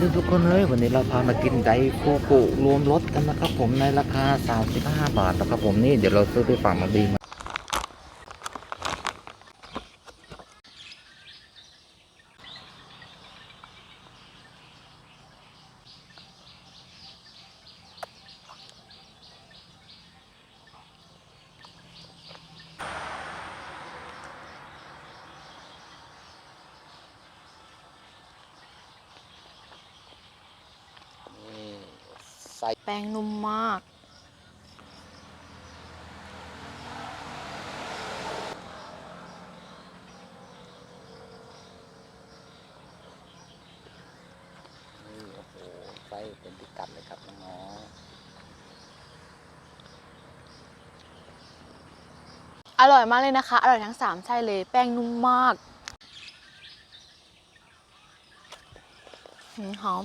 ดีทุกคนเลยวันนี้เราพามากินไดโคกุรวมรสกันนะครับผมในราคา 35 บาทนะครับผมนี่เดี๋ยวเราซื้อไปฝากมาดีมา ใส แป้งนุ่มมาก นี่โอ้โหไส้เป็นพิกัดเลยครับน้องอร่อยมากเลยนะคะ อร่อยทั้ง 3 ไส้เลย แป้งนุ่มมากหืมหอม